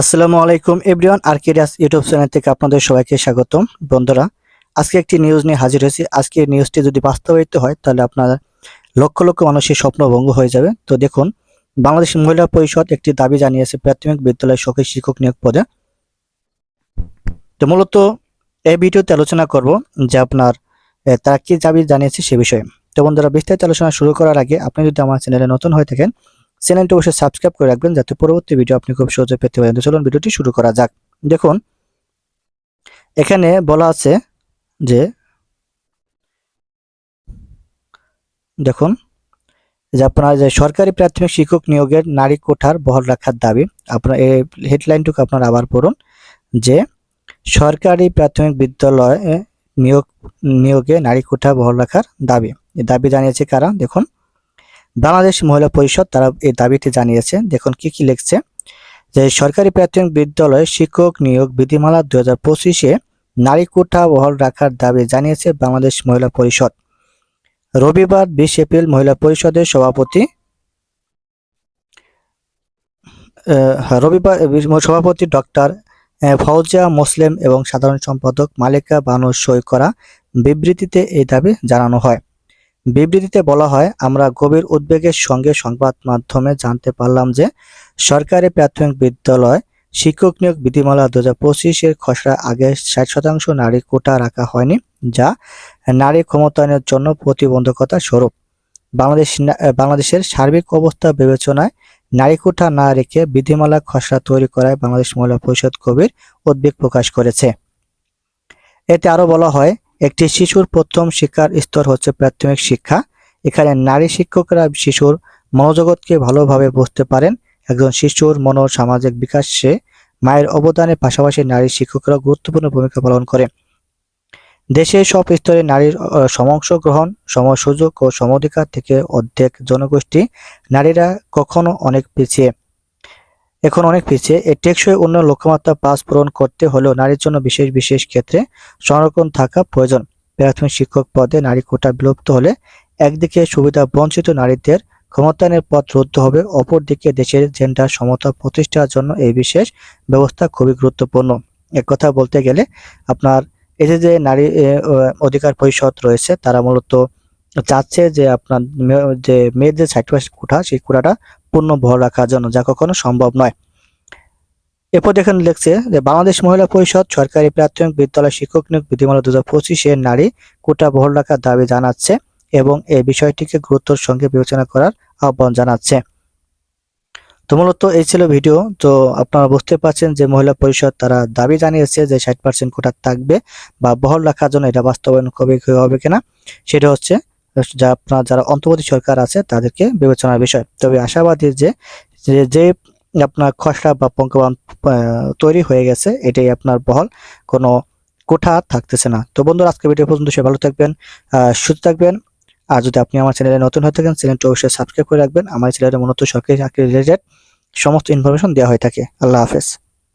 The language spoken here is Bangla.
আসসালামু আলাইকুম এভরিওয়ান আর্কেরিয়াস ইউটিউব চ্যানেল থেকে আপনাদের সবাইকে স্বাগতম। বন্ধুরা, আজকে একটি নিউজ নিয়ে হাজির হয়েছি। আজকে এই নিউজটি যদি বাস্তবায়িত হয়, তাহলে আপনার লক্ষ লক্ষ মানুষের স্বপ্ন ভঙ্গ হয়ে যাবে। তো দেখুন, বাংলাদেশ মহিলা পরিষদ একটি দাবি জানিয়েছে প্রাথমিক বিদ্যালয় সরকারি শিক্ষক নিয়োগ পদে। তো মূলত এই ভিডিওতে আলোচনা করব যে আপনার তারা কি দাবি জানিয়েছে সে বিষয়ে। তো বন্ধুরা, বিস্তারিত আলোচনা শুরু করার আগে আপনি যদি আমার চ্যানেলে নতুন হয়ে থাকেন চ্যানেলটি অবশ্যই সাবস্ক্রাইব করে রাখবেন যাতে পরবর্তী ভিডিও আপনি খুব সহজে পেতে পারেন। চলুন ভিডিওটি শুরু করা যাক। দেখুন, এখানে বলা আছে যে, দেখুন, যে আপনার যে সরকারি প্রাথমিক শিক্ষক নিয়োগের নারী কোঠার বহাল রাখার দাবি, আপনার এই হেডলাইনটুকু আপনার আবার পড়ুন, যে সরকারি প্রাথমিক বিদ্যালয়ে নিয়োগ, নিয়োগে নারী কোঠা বহাল রাখার দাবি। দাবি জানিয়েছে কারা? দেখুন বাংলাদেশ মহিলা পরিষদ তারা এই দাবিটি জানিয়েছে। দেখুন কি কি লিখছে? যে সরকারি প্রাথমিক বিদ্যালয়ে শিক্ষক নিয়োগ বিধিমালা দু হাজার পঁচিশে নারী কোঠা বহাল রাখার দাবি জানিয়েছে বাংলাদেশ মহিলা পরিষদ। রবিবার বিশ এপ্রিল মহিলা পরিষদের সভাপতি রবিবার সভাপতি ডক্টর ফৌজিয়া মুসলিম এবং সাধারণ সম্পাদক মালিকা বানু সই করা বিবৃতিতে এই দাবি জানানো হয়। বিবৃতিতে বলা হয়, আমরা গভীর উদ্বেগের সঙ্গে সংবাদ মাধ্যমে জানতে পারলাম যে, সরকারি প্রাথমিক বিদ্যালয়, শিক্ষক নিয়োগ বিধিমালা দু হাজার পঁচিশের খসড়া আগে ষাট শতাংশ নারী কোটা রাখা হয়নি, যা নারী ক্ষমতায়নের জন্য প্রতিবন্ধকতা স্বরূপ। বাংলাদেশ বাংলাদেশের সার্বিক অবস্থা বিবেচনায় নারী কোটা না রেখে বিধিমালা খসড়া তৈরি করায় বাংলাদেশ মহিলা পরিষদ কবির উদ্বেগ প্রকাশ করেছে। এতে আরও বলা হয় একটি শিশুর প্রথম শিক্ষার স্তর হচ্ছে প্রাথমিক শিক্ষা। এখানে নারী শিক্ষকরা শিশুর মনোজগৎকে ভালোভাবে বুঝতে পারেন। একজন শিশুর মনো সামাজিক বিকাশে মায়ের অবদানের পাশাপাশি নারী শিক্ষকরা গুরুত্বপূর্ণ ভূমিকা পালন করে দেশের সব স্তরে নারীর আহ, সমঅংশগ্রহণ সম সুযোগ ও সমঅধিকার থেকে অর্ধেক জনগোষ্ঠী নারীরা কখনো অনেক পিছিয়ে। এখন অনেক পিছিয়ে। এই টেকসই উন্নয়ন লক্ষ্যমাত্রা পাস পূরণ করতে হলেও নারীর জন্য বিশেষ বিশেষ ক্ষেত্রে সংরক্ষণ থাকা প্রয়োজন। প্রাথমিক শিক্ষক পদে নারী কোটা বিলুপ্ত হলে একদিকে সুবিধা বঞ্চিত নারীদের ক্ষমতায়নের পথ রুদ্ধ হবে, অপরদিকে দেশের জেন্ডার সমতা প্রতিষ্ঠার জন্য এই বিশেষ ব্যবস্থা খুবই গুরুত্বপূর্ণ। এক কথা বলতে গেলে, আপনার এই যে নারী অধিকার পরিষদ রয়েছে, তারা মূলত চাচ্ছে যে আপনার যে মেয়েদের পার্সেন্ট কোঠা, সেই কোটাটা পূর্ণ বহাল রাখার জন্য যা কখনো সম্ভব নয়। এরপর দেখেন লিখছে যে, বাংলাদেশ মহিলা পরিষদ সরকারি প্রাথমিক বিদ্যালয় শিক্ষক নিয়োগ বিধিমালা দু হাজার পঁচিশের নারী কোটা বহাল রাখার দাবি জানাচ্ছে এবং এই বিষয়টিকে গুরুত্বর সঙ্গে বিবেচনা করার আহ্বান জানাচ্ছে। তো মূলত এই ছিল ভিডিও। তো আপনারা বুঝতে পারছেন যে, মহিলা পরিষদ তারা দাবি জানিয়েছে যে, ষাট পার্সেন্ট কোটা থাকবে বা বহাল রাখার জন্য এটা বাস্তবায়ন কবে হবে কিনা, সেটা হচ্ছে যা আপনার যারা অন্তর্বর্তী সরকার আছে, তাদেরকে বিবেচনার বিষয়। তবে আশাবাদী যে, যে- আপনার খসড়া বা পঙ্কবান তৈরি হয়ে গেছে, এটাই আপনার বহল। কোনো কোঠা থাকতেছে না। তো বন্ধুরা আজকে ভিডিও পর্যন্ত সে ভালো থাকবেন সুস্থ থাকবেন। আর যদি আপনি আমার চ্যানেলে নতুন হয়ে থাকেন, চ্যানেলটি অবশ্যই সাবস্ক্রাইব করে রাখবেন। আমার চ্যানেলে মূলত সরকারি চাকরি রিলেটেড সমস্ত ইনফরমেশন দেওয়া হয়ে থাকে। আল্লাহ হাফেজ।